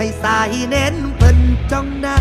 ให้สายเน้นเพิ่นจ้องน้า